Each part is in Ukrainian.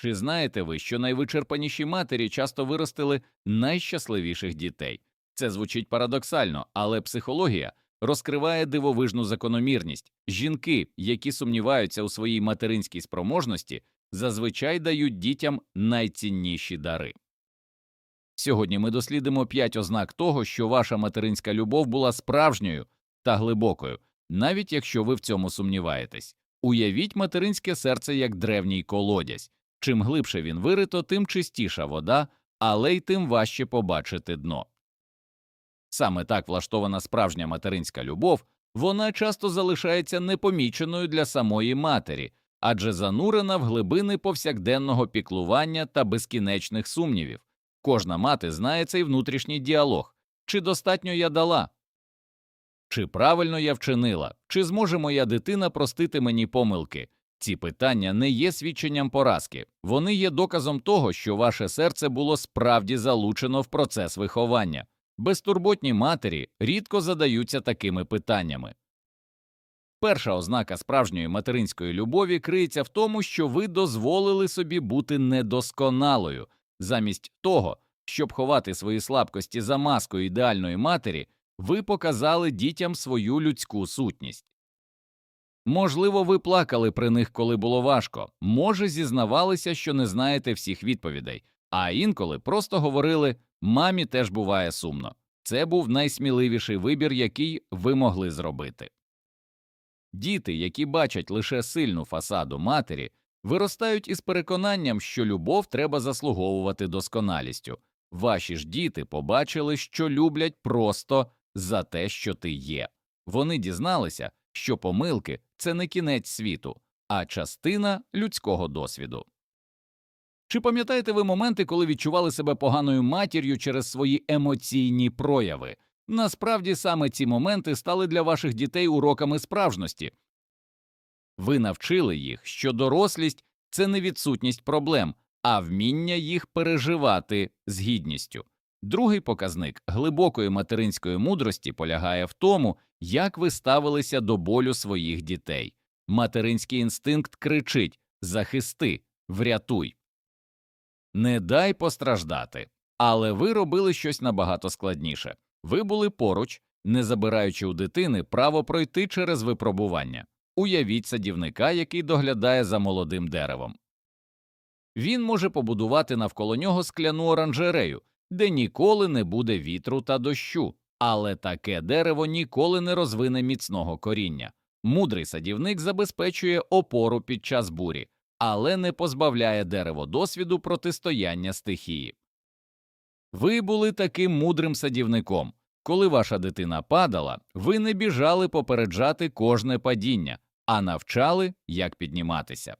Чи знаєте ви, що найвичерпаніші матері часто виростили найщасливіших дітей? Це звучить парадоксально, але психологія розкриває дивовижну закономірність. Жінки, які сумніваються у своїй материнській спроможності, зазвичай дають дітям найцінніші дари. Сьогодні ми дослідимо п'ять ознак того, що ваша материнська любов була справжньою та глибокою, навіть якщо ви в цьому сумніваєтесь. Уявіть материнське серце як древній колодязь. Чим глибше він вирито, тим чистіша вода, але й тим важче побачити дно. Саме так влаштована справжня материнська любов, вона часто залишається непоміченою для самої матері, адже занурена в глибини повсякденного піклування та безкінечних сумнівів. Кожна мати знає цей внутрішній діалог чи достатньо я дала, чи правильно я вчинила, чи зможе моя дитина простити мені помилки. Ці питання не є свідченням поразки, вони є доказом того, що ваше серце було справді залучено в процес виховання. Безтурботні матері рідко задаються такими питаннями. Перша ознака справжньої материнської любові криється в тому, що ви дозволили собі бути недосконалою, замість того, щоб ховати свої слабкості за маскою ідеальної матері, ви показали дітям свою людську сутність. Можливо, ви плакали при них, коли було важко, може, зізнавалися, що не знаєте всіх відповідей, а інколи просто говорили мамі теж буває сумно. Це був найсміливіший вибір, який ви могли зробити. Діти, які бачать лише сильну фасаду матері, виростають із переконанням, що любов треба заслуговувати досконалістю. Ваші ж діти побачили, що люблять просто за те, що ти є. Вони дізналися, що помилки це не кінець світу, а частина людського досвіду. Чи пам'ятаєте ви моменти, коли відчували себе поганою матір'ю через свої емоційні прояви? Насправді саме ці моменти стали для ваших дітей уроками справжності. Ви навчили їх, що дорослість це не відсутність проблем, а вміння їх переживати з гідністю. Другий показник глибокої материнської мудрості полягає в тому, як ви ставилися до болю своїх дітей. Материнський інстинкт кричить захисти, врятуй. Не дай постраждати. Але ви робили щось набагато складніше. Ви були поруч, не забираючи у дитини право пройти через випробування. Уявіть садівника, який доглядає за молодим деревом. Він може побудувати навколо нього скляну оранжерею, де ніколи не буде вітру та дощу, але таке дерево ніколи не розвине міцного коріння. Мудрий садівник забезпечує опору під час бурі, але не позбавляє дерево досвіду протистояння стихії. Ви були таким мудрим садівником. Коли ваша дитина падала, ви не біжали попереджати кожне падіння, а навчали, як підніматися.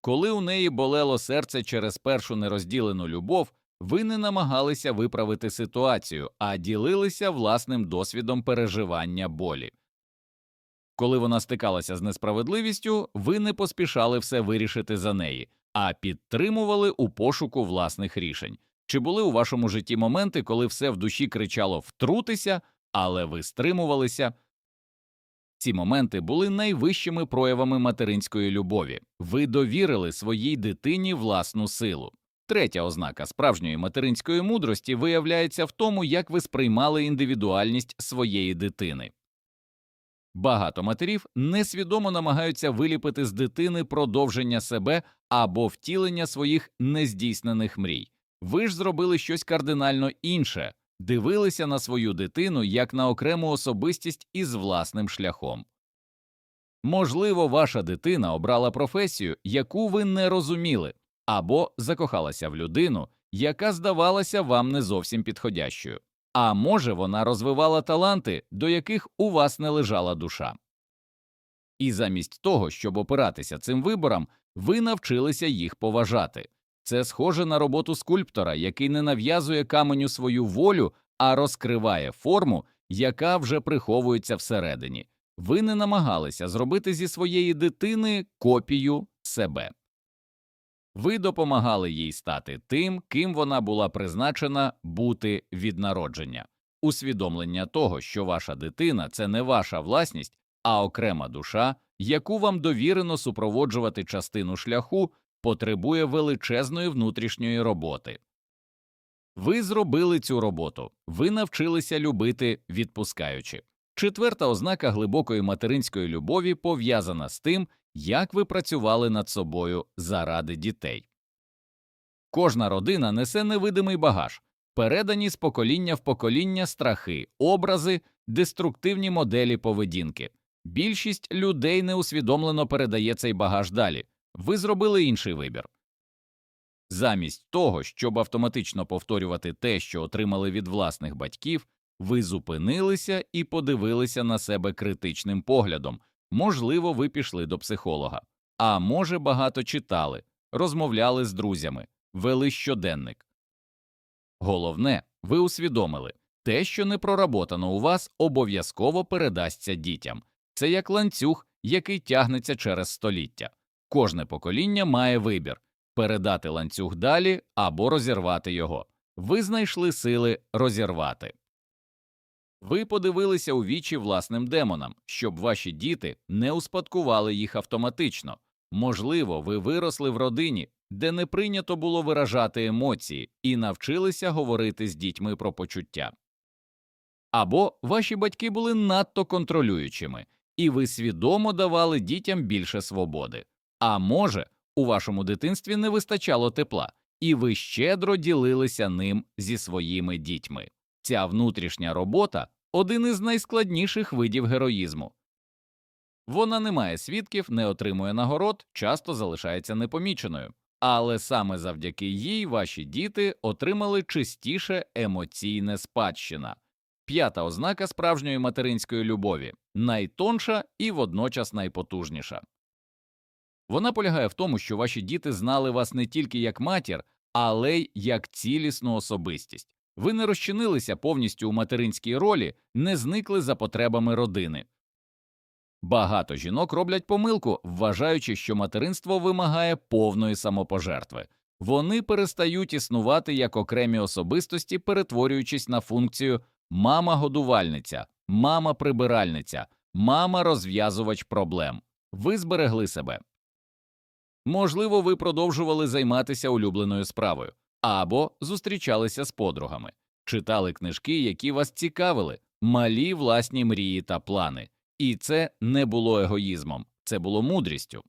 Коли у неї болело серце через першу нерозділену любов, ви не намагалися виправити ситуацію, а ділилися власним досвідом переживання болі. Коли вона стикалася з несправедливістю, ви не поспішали все вирішити за неї, а підтримували у пошуку власних рішень. Чи були у вашому житті моменти, коли все в душі кричало втрутися, але ви стримувалися? Ці моменти були найвищими проявами материнської любові. Ви довірили своїй дитині власну силу. Третя ознака справжньої материнської мудрості виявляється в тому, як ви сприймали індивідуальність своєї дитини. Багато матерів несвідомо намагаються виліпити з дитини продовження себе або втілення своїх нездійснених мрій. Ви ж зробили щось кардинально інше, дивилися на свою дитину як на окрему особистість із власним шляхом. Можливо, ваша дитина обрала професію, яку ви не розуміли, або закохалася в людину, яка здавалася вам не зовсім підходящою, а може, вона розвивала таланти, до яких у вас не лежала душа. І замість того, щоб опиратися цим виборам, ви навчилися їх поважати. Це схоже на роботу скульптора, який не нав'язує каменю свою волю, а розкриває форму, яка вже приховується всередині. Ви не намагалися зробити зі своєї дитини копію себе. Ви допомагали їй стати тим, ким вона була призначена бути від народження. Усвідомлення того, що ваша дитина це не ваша власність, а окрема душа, яку вам довірено супроводжувати частину шляху, потребує величезної внутрішньої роботи. Ви зробили цю роботу, ви навчилися любити, відпускаючи. Четверта ознака глибокої материнської любові пов'язана з тим, як ви працювали над собою заради дітей. Кожна родина несе невидимий багаж, передані з покоління в покоління страхи, образи, деструктивні моделі поведінки. Більшість людей неусвідомлено передає цей багаж далі. Ви зробили інший вибір. Замість того, щоб автоматично повторювати те, що отримали від власних батьків, ви зупинилися і подивилися на себе критичним поглядом. Можливо, ви пішли до психолога, а може, багато читали, розмовляли з друзями, вели щоденник. Головне, ви усвідомили те, що не проработано у вас, обов'язково передасться дітям. Це як ланцюг, який тягнеться через століття. Кожне покоління має вибір передати ланцюг далі або розірвати його. Ви знайшли сили розірвати. Ви подивилися у вічі власним демонам, щоб ваші діти не успадкували їх автоматично. Можливо, ви виросли в родині, де не прийнято було виражати емоції, і навчилися говорити з дітьми про почуття. Або ваші батьки були надто контролюючими, і ви свідомо давали дітям більше свободи. А може, у вашому дитинстві не вистачало тепла, і ви щедро ділилися ним зі своїми дітьми. Ця внутрішня робота один із найскладніших видів героїзму. Вона не має свідків, не отримує нагород, часто залишається непоміченою, але саме завдяки їй ваші діти отримали чистіше емоційне спадщина. П'ята ознака справжньої материнської любові найтонша і водночас найпотужніша. Вона полягає в тому, що ваші діти знали вас не тільки як матір, але й як цілісну особистість. Ви не розчинилися повністю у материнській ролі, не зникли за потребами родини. Багато жінок роблять помилку, вважаючи, що материнство вимагає повної самопожертви. Вони перестають існувати як окремі особистості, перетворюючись на функцію мама годувальниця, мама прибиральниця, мама розв'язувач проблем. Ви зберегли себе. Можливо, ви продовжували займатися улюбленою справою або зустрічалися з подругами, читали книжки, які вас цікавили, малі власні мрії та плани. І це не було егоїзмом, це було мудрістю.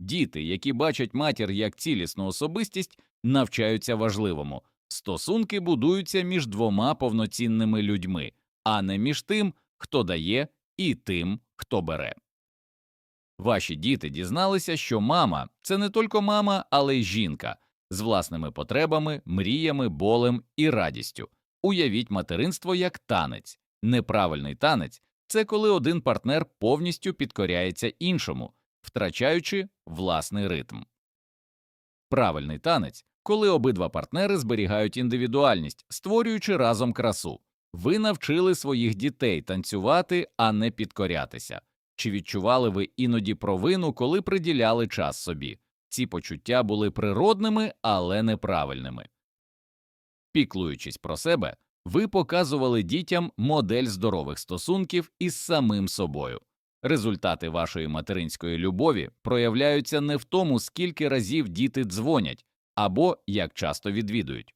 Діти, які бачать матір як цілісну особистість, навчаються важливому стосунки будуються між двома повноцінними людьми, а не між тим, хто дає, і тим, хто бере. Ваші діти дізналися, що мама це не тільки мама, але й жінка з власними потребами, мріями, болем і радістю. Уявіть материнство як танець, неправильний танець це коли один партнер повністю підкоряється іншому, втрачаючи власний ритм. Правильний танець коли обидва партнери зберігають індивідуальність, створюючи разом красу. Ви навчили своїх дітей танцювати, а не підкорятися. Чи відчували ви іноді провину, коли приділяли час собі? Ці почуття були природними, але неправильними. Піклуючись про себе, ви показували дітям модель здорових стосунків із самим собою. Результати вашої материнської любові проявляються не в тому, скільки разів діти дзвонять або як часто відвідують.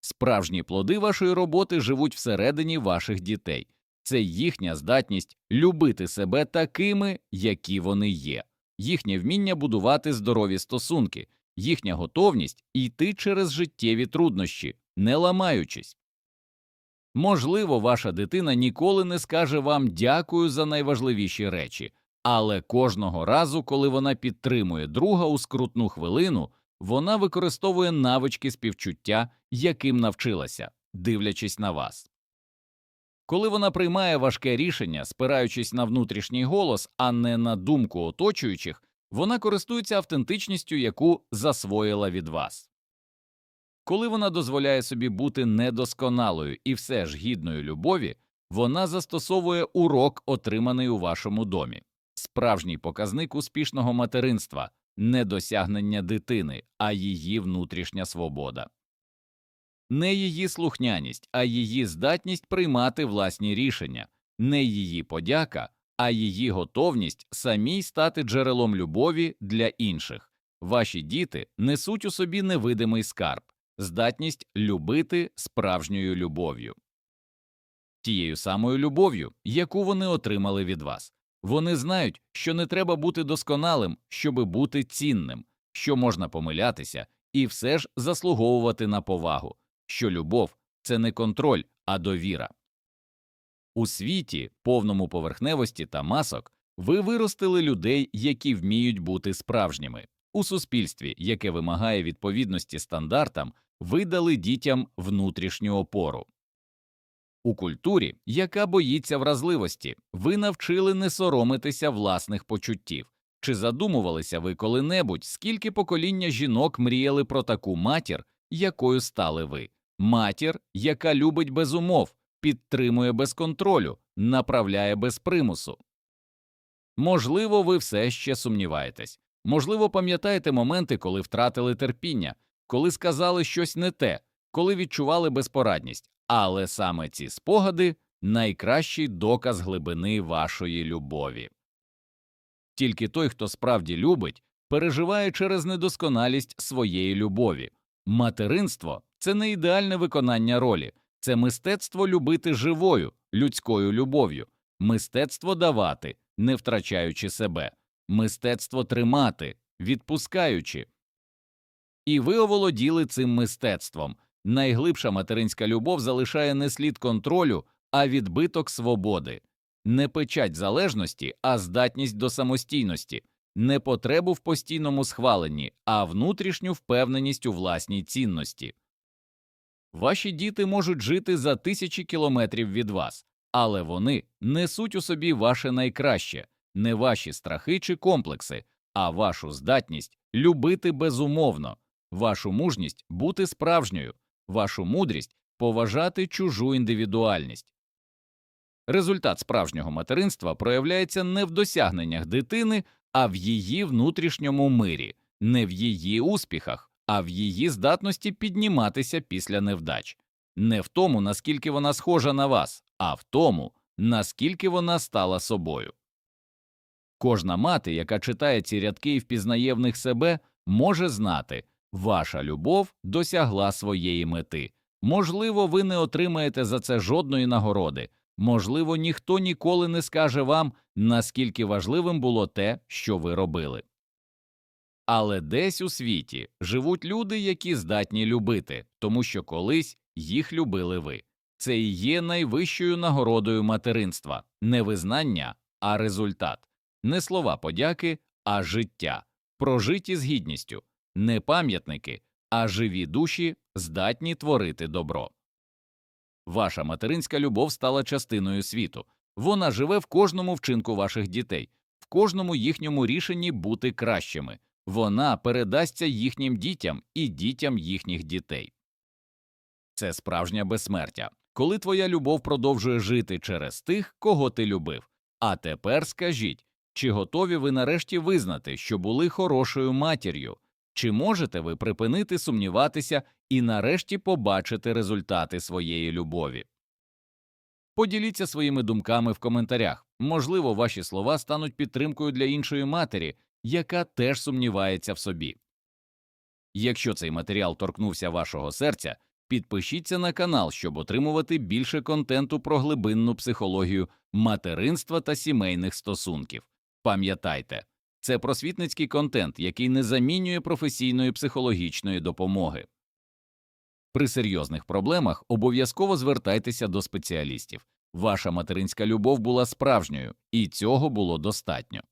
Справжні плоди вашої роботи живуть всередині ваших дітей це їхня здатність любити себе такими, які вони є, їхнє вміння будувати здорові стосунки, їхня готовність йти через життєві труднощі, не ламаючись. Можливо, ваша дитина ніколи не скаже вам дякую за найважливіші речі, але кожного разу, коли вона підтримує друга у скрутну хвилину, вона використовує навички співчуття, яким навчилася, дивлячись на вас. Коли вона приймає важке рішення, спираючись на внутрішній голос, а не на думку оточуючих, вона користується автентичністю, яку засвоїла від вас. Коли вона дозволяє собі бути недосконалою і все ж гідною любові, вона застосовує урок, отриманий у вашому домі, справжній показник успішного материнства, не досягнення дитини, а її внутрішня свобода. Не її слухняність, а її здатність приймати власні рішення, не її подяка, а її готовність самій стати джерелом любові для інших. Ваші діти несуть у собі невидимий скарб, здатність любити справжньою любов'ю. Тією самою любов'ю, яку вони отримали від вас. Вони знають, що не треба бути досконалим, щоби бути цінним, що можна помилятися і все ж заслуговувати на повагу, що любов це не контроль, а довіра. У світі, повному поверхневості та масок, ви виростили людей, які вміють бути справжніми. У суспільстві, яке вимагає відповідності стандартам, ви дали дітям внутрішню опору. У культурі, яка боїться вразливості, ви навчили не соромитися власних почуттів. Чи задумувалися ви коли-небудь, скільки покоління жінок мріяли про таку матір, якою стали ви? Матір, яка любить без умов, підтримує без контролю, направляє без примусу. Можливо, ви все ще сумніваєтесь. Можливо, пам'ятаєте моменти, коли втратили терпіння, коли сказали щось не те, коли відчували безпорадність, але саме ці спогади найкращий доказ глибини вашої любові. Тільки той, хто справді любить, переживає через недосконалість своєї любові. Материнство це не ідеальне виконання ролі, це мистецтво любити живою, людською любов'ю, мистецтво давати, не втрачаючи себе, мистецтво тримати, відпускаючи. І ви оволоділи цим мистецтвом. Найглибша материнська любов залишає не слід контролю, а відбиток свободи, не печать залежності, а здатність до самостійності, не потребу в постійному схваленні, а внутрішню впевненість у власній цінності. Ваші діти можуть жити за тисячі кілометрів від вас, але вони несуть у собі ваше найкраще, не ваші страхи чи комплекси, а вашу здатність любити безумовно, вашу мужність бути справжньою, вашу мудрість поважати чужу індивідуальність. Результат справжнього материнства проявляється не в досягненнях дитини, а в її внутрішньому мирі, не в її успіхах, а в її здатності підніматися після невдач, не в тому, наскільки вона схожа на вас, а в тому, наскільки вона стала собою. Кожна мати, яка читає ці рядки і впізнає в них себе, може знати ваша любов досягла своєї мети. Можливо, ви не отримаєте за це жодної нагороди, можливо, ніхто ніколи не скаже вам, наскільки важливим було те, що ви робили. Але десь у світі живуть люди, які здатні любити, тому що колись їх любили ви. Це і є найвищою нагородою материнства не визнання, а результат, не слова подяки, а життя, прожиті з гідністю, не пам'ятники, а живі душі, здатні творити добро. Ваша материнська любов стала частиною світу. Вона живе в кожному вчинку ваших дітей, в кожному їхньому рішенні бути кращими. Вона передасться їхнім дітям і дітям їхніх дітей. Це справжнє безсмертя, коли твоя любов продовжує жити через тих, кого ти любив. А тепер скажіть, чи готові ви нарешті визнати, що були хорошою матір'ю, чи можете ви припинити сумніватися і нарешті побачити результати своєї любові? Поділіться своїми думками в коментарях. Можливо, ваші слова стануть підтримкою для іншої матері, яка теж сумнівається в собі. Якщо цей матеріал торкнувся вашого серця, підпишіться на канал, щоб отримувати більше контенту про глибинну психологію материнства та сімейних стосунків. Пам'ятайте, це просвітницький контент, який не замінює професійної психологічної допомоги. При серйозних проблемах обов'язково звертайтеся до спеціалістів. Ваша материнська любов була справжньою, і цього було достатньо.